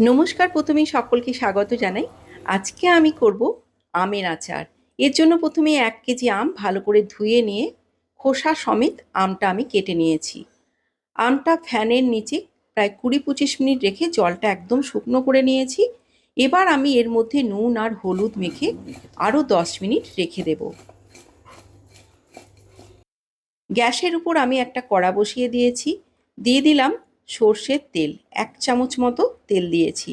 নমস্কার প্রথমেই সকলকে স্বাগত জানাই। আজকে আমি করব আমের আচার। এর জন্য প্রথমে এক কেজি আম ভালো করে ধুয়ে নিয়ে খোসা সমেত আমটা আমি কেটে নিয়েছি। আমটা ফ্যানের নিচে প্রায় কুড়ি পঁচিশ মিনিট রেখে জলটা একদম শুকনো করে নিয়েছি। এবার আমি এর মধ্যে নুন আর হলুদ মেখে আরও দশ মিনিট রেখে দেব। গ্যাসের উপর আমি একটা কড়া বসিয়ে দিয়েছি। দিয়ে দিলাম সর্ষের তেল, এক চামচ মতো তেল দিয়েছি।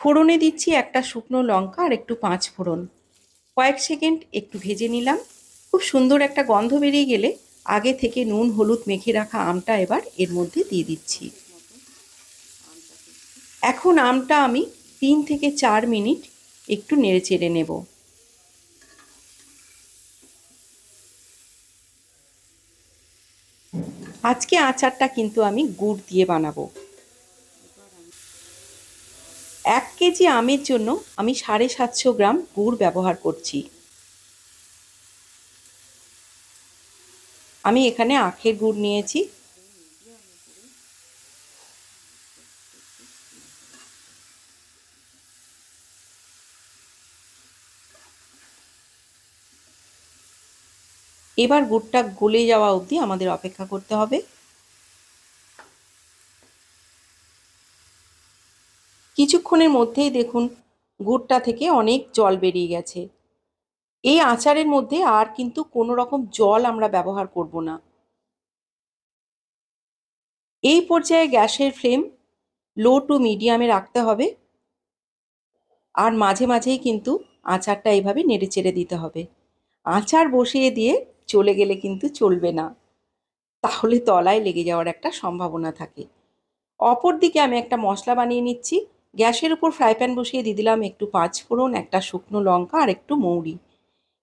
ফোড়নে দিচ্ছি একটা শুকনো লঙ্কা আর একটু পাঁচ ফোড়ন। কয়েক সেকেন্ড একটু ভেজে নিলাম। খুব সুন্দর একটা গন্ধ বেরিয়ে গেলে আগে থেকে নুন, হলুদ মেখে রাখা আমটা এবার এর মধ্যে দিয়ে দিচ্ছি। এখন আমটা আমি তিন থেকে চার মিনিট একটু নেড়ে চেড়ে নেব। আজকে আচারটা কিন্তু আমি গুড় দিয়ে বানাবো। এক কেজি আমের জন্য আমি সাড়ে সাতশো গ্রাম গুড় ব্যবহার করছি। আমি এখানে আখের গুড় নিয়েছি। এবার গুড়টা গলে যাওয়া অবধি আমাদের অপেক্ষা করতে হবে। কিছুক্ষণের মধ্যেই দেখুন গুড়টা থেকে অনেক জল বেরিয়ে গেছে। এই আচারের মধ্যে আর কিন্তু কোনো রকম জল আমরা ব্যবহার করব না। এই পর্যায়ে গ্যাসের ফ্লেম লো টু মিডিয়ামে রাখতে হবে। আর মাঝে মাঝেই কিন্তু আচারটা এইভাবে নেড়ে চেড়ে দিতে হবে। আচার বসিয়ে দিয়ে চলে গেলে কিন্তু চলবে না। তাহলে তলায় লেগে যাওয়ার একটা সম্ভাবনা থাকে। অপর দিকে আমি একটা মশলা বানিয়ে নিচ্ছি। গ্যাসের উপর ফ্রাই প্যান বসিয়ে দিয়ে দিলাম একটু পাঁচ ফোড়ন, একটা শুকনো লঙ্কা আর একটু মৌরি।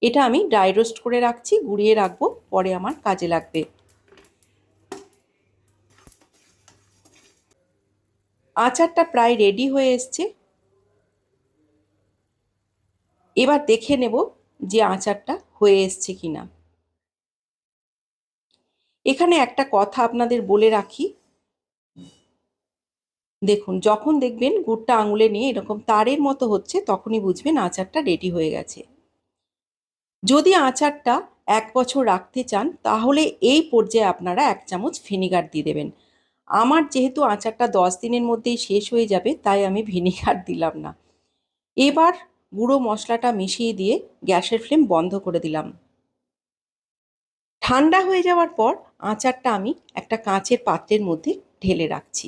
এটা আমি ড্রাই রোস্ট করে রাখছি, গুঁড়িয়ে রাখব, পরে আমার কাজে লাগবে। আচারটা প্রায় রেডি হয়ে এসছে। এবার দেখে নেব যে আচারটা হয়ে এসছে কিনা। এখানে একটা কথা আপনাদের বলে রাখি। দেখুন, যখন দেখবেন গুড়টা আঙুলে নিয়ে এরকম তারের মতো হচ্ছে, তখনই বুঝবেন আচারটা রেডি হয়ে গেছে। যদি আচারটা এক বছর রাখতে চান, তাহলে এই পর্যায়ে আপনারা এক চামচ ভিনিগার দিয়ে দেবেন। আমার যেহেতু আচারটা দশ দিনের মধ্যেই শেষ হয়ে যাবে, তাই আমি ভিনিগার দিলাম না। এবার গুঁড়ো মশলাটা মিশিয়ে দিয়ে গ্যাসের ফ্লেম বন্ধ করে দিলাম। ঠান্ডা হয়ে যাওয়ার পর আচারটা আমি একটা কাঁচের পাত্রের মধ্যে ঢেলে রাখছি।